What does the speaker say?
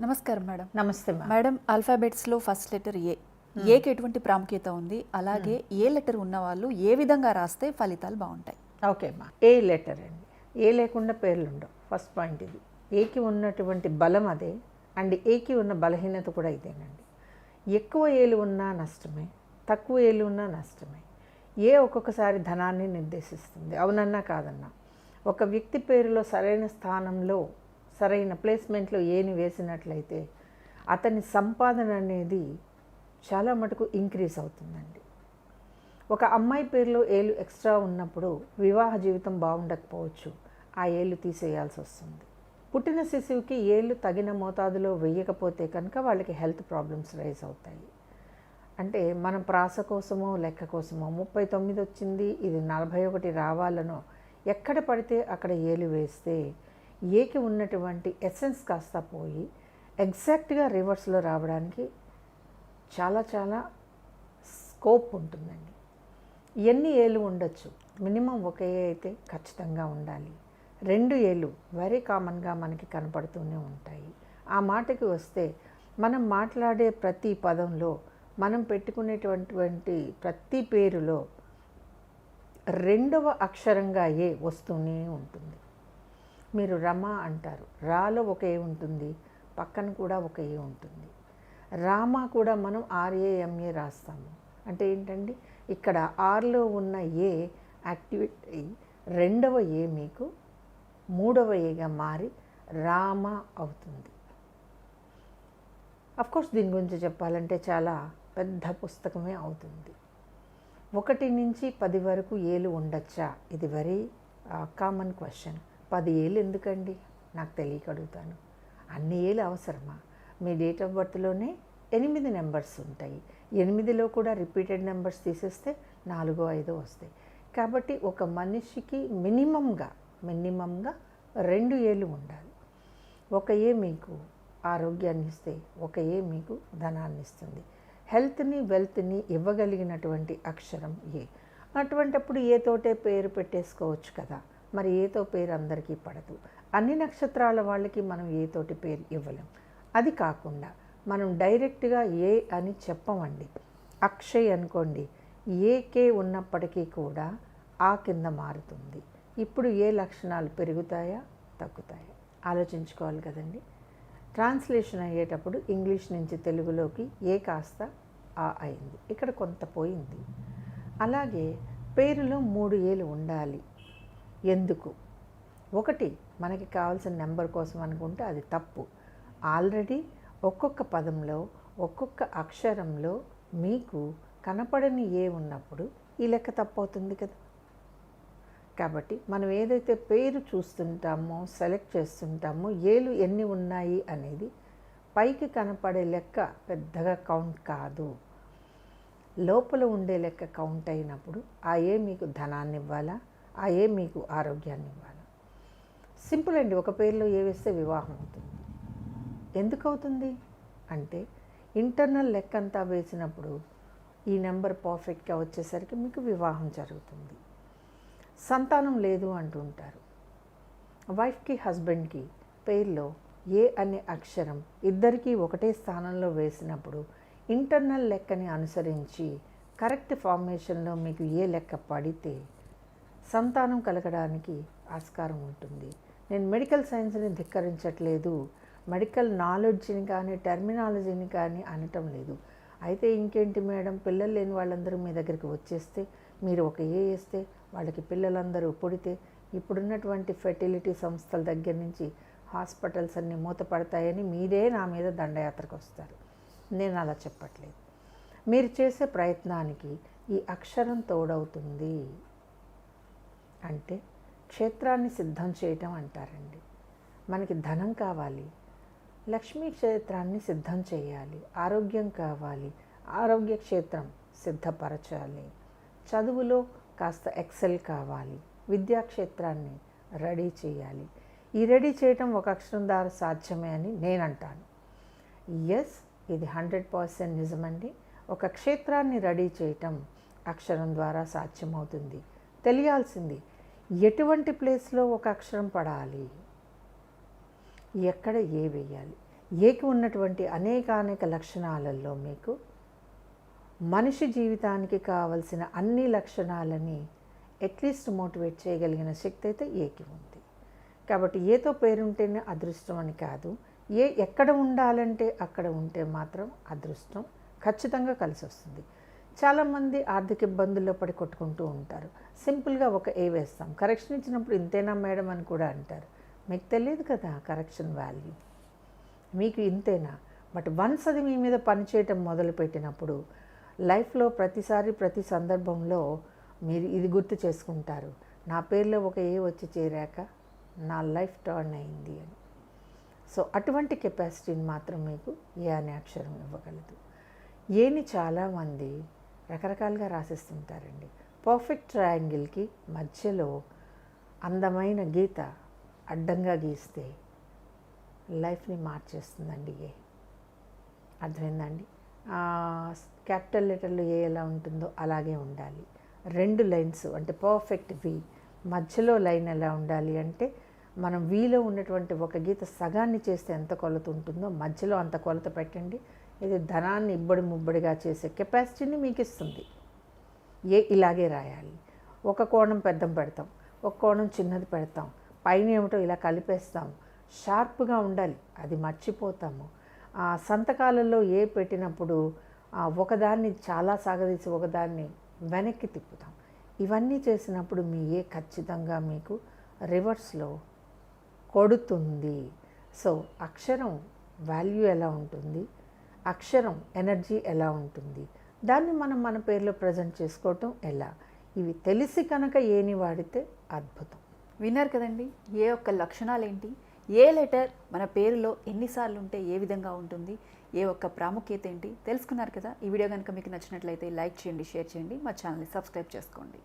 నమస్కారం మేడం. నమస్తే మేడం ఆల్ఫాబెట్స్లో ఫస్ట్ లెటర్ ఏ. ఏకి ఎటువంటి ప్రాముఖ్యత ఉంది? అలాగే ఏ లెటర్ ఉన్న వాళ్ళు ఏ విధంగా రాస్తే ఫలితాలు బాగుంటాయి? ఓకే అమ్మా ఏ లెటర్ అండి? ఏ లేకుండా పేర్లు ఉండవు ఫస్ట్ పాయింట్ ఇది. ఏకి ఉన్నటువంటి బలం అదే అండ్ ఏకి ఉన్న బలహీనత కూడా ఇదేనండి. ఎక్కువ ఏలు ఉన్నా నష్టమే తక్కువ ఏలు ఉన్నా నష్టమే. ఏ ఒక్కొక్కసారి ధనాన్ని నిర్దేశిస్తుంది. అవునన్నా కాదన్నా. ఒక వ్యక్తి పేరులో సరైన స్థానంలో సరైన ప్లేస్మెంట్లో ఏని వేసినట్లయితే అతని సంపాదన అనేది చాలా మటుకు ఇంక్రీజ్ అవుతుందండి. ఒక అమ్మాయి పేరులో ఏలు ఎక్స్ట్రా ఉన్నప్పుడు వివాహ జీవితం బాగుండకపోవచ్చు. ఆ ఏళ్ళు తీసేయాల్సి వస్తుంది. పుట్టిన శిశువుకి ఏళ్ళు తగిన మోతాదులో వేయకపోతే కనుక వాళ్ళకి హెల్త్ ప్రాబ్లమ్స్ రైజ్ అవుతాయి. అంటే మనం ప్రాస కోసమో లెక్క కోసమో ముప్పై తొమ్మిది వచ్చింది ఇది నలభై ఒకటి రావాలనో ఎక్కడ పడితే అక్కడ ఏలు వేస్తే ఏకి ఉన్నటువంటి ఎసెన్స్ కాస్త పోయి ఎగ్జాక్ట్గా రివర్స్లో రావడానికి చాలా చాలా స్కోప్ ఉంటుందండి. ఎన్ని ఏళ్ళు ఉండొచ్చు? మినిమం ఒక ఏ అయితే ఖచ్చితంగా ఉండాలి. రెండు ఏళ్ళు వెరీ కామన్గా మనకి కనపడుతూనే ఉంటాయి. ఆ మాటకి వస్తే మనం మాట్లాడే ప్రతి పదంలో మనం పెట్టుకునేటువంటి ప్రతి పేరులో రెండవ అక్షరంగా ఏ వస్తూనే ఉంటుంది. మీరు రమ అంటారు. రాలో ఒక ఏ ఉంటుంది? పక్కన కూడా ఒక ఏ ఉంటుంది. రామ కూడా మనం ఆర్ఏఎంఏ రాస్తాము. అంటే ఏంటండి? ఇక్కడ ఆర్లో ఉన్న ఏ యాక్టివేట్ అయ్యి రెండవ ఏ మీకు మూడవ ఏగా మారి రామ అవుతుంది. కోర్స్ దీని గురించి చెప్పాలంటే చాలా పెద్ద పుస్తకమే అవుతుంది. ఒకటి నుంచి పది వరకు ఏలు ఉండొచ్చా? ఇది వెరీ కామన్ క్వశ్చన్ పది ఏళ్ళు ఎందుకండి నాకు తెలియక అడుగుతాను అన్ని ఏళ్ళు అవసరమా? మీ డేట్ ఆఫ్ బర్త్లోనే ఎనిమిది నెంబర్స్ ఉంటాయి. ఎనిమిదిలో కూడా రిపీటెడ్ నెంబర్స్ తీసేస్తే నాలుగో ఐదో వస్తాయి. కాబట్టి ఒక మనిషికి మినిమంగా మినిమంగా రెండు ఏళ్ళు ఉండాలి. ఒక ఏ మీకు ఆరోగ్యాన్ని ఇస్తే ఒక ఏ మీకు ధనాన్ని ఇస్తుంది. హెల్త్ని వెల్త్ని ఇవ్వగలిగినటువంటి అక్షరం ఏ? అటువంటప్పుడు ఏతోటే పేరు పెట్టేసుకోవచ్చు కదా. మరి ఏతో పేరు అందరికీ పడదు. అన్ని నక్షత్రాల వాళ్ళకి మనం ఏతోటి పేరు ఇవ్వలేం. అది కాకుండా మనం డైరెక్ట్గా ఏ అని చెప్పమండి. అక్షయ్ అనుకోండి ఏకే ఉన్నప్పటికీ కూడా ఆ కింద మారుతుంది. ఇప్పుడు ఏ లక్షణాలు పెరుగుతాయా? తగ్గుతాయా? ఆలోచించుకోవాలి కదండి. ట్రాన్స్లేషన్ అయ్యేటప్పుడు ఇంగ్లీష్ నుంచి తెలుగులోకి ఏ కాస్త ఆ అయింది. ఇక్కడ కొంత పోయింది. అలాగే పేరులో మూడు ఏలు ఉండాలి. ఎందుకు? ఒకటి మనకి కావాల్సిన నెంబర్ కోసం అనుకుంటే అది తప్పు. ఆల్రెడీ ఒక్కొక్క పదంలో ఒక్కొక్క అక్షరంలో మీకు కనపడని ఏ ఉన్నప్పుడు ఈ లెక్క తప్పు అవుతుంది కదా. కాబట్టి మనం ఏదైతే పేరు చూస్తుంటామో సెలెక్ట్ చేస్తుంటామో ఏలు ఎన్ని ఉన్నాయి అనేది పైకి కనపడే లెక్క పెద్దగా కౌంట్ కాదు. లోపల ఉండే లెక్క కౌంట్ అయినప్పుడు ఆ ఏ మీకు ధనాన్ని ఇవ్వాలా ఆయే మీకు ఆరోగ్యాన్ని ఇవ్వాలి సింపుల్ అండి ఒక పేరులో ఏ వేస్తే వివాహం అవుతుంది. ఎందుకు అవుతుంది అంటే ఇంటర్నల్ లెక్క అంతా వేసినప్పుడు ఈ నెంబర్ పర్ఫెక్ట్గా వచ్చేసరికి మీకు వివాహం జరుగుతుంది. సంతానం లేదు అంటుంటారు వైఫ్కి హస్బెండ్కి పేర్లో ఏ అనే అక్షరం ఇద్దరికీ ఒకటే స్థానంలో వేసినప్పుడు ఇంటర్నల్ లెక్కని అనుసరించి కరెక్ట్ ఫార్మేషన్లో మీకు ఏ లెక్క పడితే సంతానం కలగడానికి ఆస్కారం ఉంటుంది. నేను మెడికల్ సైన్స్ని ధిక్కరించట్లేదు. మెడికల్ నాలెడ్జ్ని కానీ టెర్మినాలజీని కానీ అనటం లేదు. అయితే ఇంకేంటి మేడం? పిల్లలు లేని వాళ్ళందరూ మీ దగ్గరికి వచ్చేస్తే మీరు ఒక ఏ వేస్తే వాళ్ళకి పిల్లలందరూ పుడితే ఇప్పుడున్నటువంటి ఫెర్టిలిటీ సంస్థల దగ్గర నుంచి హాస్పిటల్స్ అన్నీ మూతపడతాయని మీరే నా మీద దండయాత్రకు వస్తారు. నేను అలా చెప్పట్లేదు. మీరు చేసే ప్రయత్నానికి ఈ అక్షరం తోడవుతుంది. అంటే క్షేత్రాన్ని సిద్ధం చేయటం అంటారండి. మనకి ధనం కావాలి లక్ష్మీ క్షేత్రాన్ని సిద్ధం చేయాలి ఆరోగ్యం కావాలి ఆరోగ్య క్షేత్రం సిద్ధపరచాలి చదువులో కాస్త ఎక్సెల్ కావాలి విద్యాక్షేత్రాన్ని రెడీ చేయాలి. ఈ రెడీ చేయటం ఒక అక్షరం ద్వారా సాధ్యమే అని నేను అంటాను ఎస్ ఇది హండ్రెడ్ పర్సెంట్ నిజమండి. ఒక క్షేత్రాన్ని రెడీ చేయటం అక్షరం ద్వారా సాధ్యమవుతుంది. తెలియాల్సింది. ఎటువంటి ప్లేస్లో ఒక అక్షరం పడాలి? ఎక్కడ ఏ వేయాలి? ఏకి ఉన్నటువంటి అనేకానేక లక్షణాలలో మీకు మనిషి జీవితానికి కావలసిన అన్ని లక్షణాలని అట్లీస్ట్ మోటివేట్ చేయగలిగిన శక్తి అయితే ఏకి ఉంది. కాబట్టి ఏతో పేరుంటేనే అదృష్టం అని కాదు. ఏ ఎక్కడ ఉండాలంటే అక్కడ ఉంటే మాత్రం అదృష్టం ఖచ్చితంగా కలిసి వస్తుంది చాలామంది ఆర్థిక ఇబ్బందుల్లో పడి కొట్టుకుంటూ ఉంటారు. సింపుల్గా ఒక ఏ వేస్తాం. కరెక్షన్ ఇచ్చినప్పుడు ఇంతేనా మేడం అని కూడా అంటారు. మీకు తెలియదు కదా కరెక్షన్ వాల్యూ. మీకు ఇంతేనా? బట్ వన్స్ అది మీ మీద పనిచేయటం మొదలుపెట్టినప్పుడు లైఫ్లో ప్రతిసారి ప్రతి సందర్భంలో మీరు ఇది గుర్తు చేసుకుంటారు. నా పేరులో ఒక ఏ వచ్చి చేరాక నా లైఫ్ టర్న్ అయింది అని. సో అటువంటి కెపాసిటీని మాత్రం మీకు ఏ అనే అక్షరం ఇవ్వగలదు. ఏని చాలామంది రకరకాలుగా రాసిస్తుంటారండి. పర్ఫెక్ట్ ట్రయాంగిల్కి మధ్యలో అందమైన గీత అడ్డంగా గీస్తే లైఫ్ని మార్చేస్తుందండి ఏ. అర్థమైందండి? క్యాపిటల్ లెటర్లో ఏ ఎలా ఉంటుందో అలాగే ఉండాలి. రెండు లైన్స్ అంటే పర్ఫెక్ట్ వి మధ్యలో లైన్ ఎలా ఉండాలి అంటే మనం వీలో ఉన్నటువంటి ఒక గీత సగాన్ని చేస్తే ఎంత కొలత ఉంటుందో మధ్యలో అంత కొలత పెట్టండి. ఇది ధనాన్ని ఇబ్బడి ముబ్బడిగా చేసే కెపాసిటీని మీకు ఇస్తుంది ఏ ఇలాగే రాయాలి. ఒక కోణం పెద్దం పెడతాం ఒక కోణం చిన్నది పెడతాం పైన ఏమిటో ఇలా కలిపేస్తాం. షార్ప్గా ఉండాలి అది మర్చిపోతాము. ఆ సంతకాలలో ఏ పెట్టినప్పుడు ఒకదాన్ని చాలా సాగదీసి ఒకదాన్ని వెనక్కి తిప్పుతాం. ఇవన్నీ చేసినప్పుడు మీ ఏ ఖచ్చితంగా మీకు రివర్స్లో కొడుతుంది. సో అక్షరం వాల్యూ ఎలా ఉంటుంది? అక్షరం ఎనర్జీ ఎలా ఉంటుంది? దాన్ని మనం మన పేర్లో ప్రజెంట్ చేసుకోవటం ఎలా? ఇవి తెలిసి కనుక ఏని వాడితే అద్భుతం. విన్నారు కదండి? ఏ ఒక్క లక్షణాలు ఏంటి ఏ లెటర్ మన పేరులో ఎన్నిసార్లు ఉంటే ఏ విధంగా ఉంటుంది? ఏ ఒక్క ప్రాముఖ్యత ఏంటి? తెలుసుకున్నారు కదా? ఈ వీడియో కనుక మీకు నచ్చినట్లయితే లైక్ చేయండి షేర్ చేయండి. మా ఛానల్ని సబ్స్క్రైబ్ చేసుకోండి.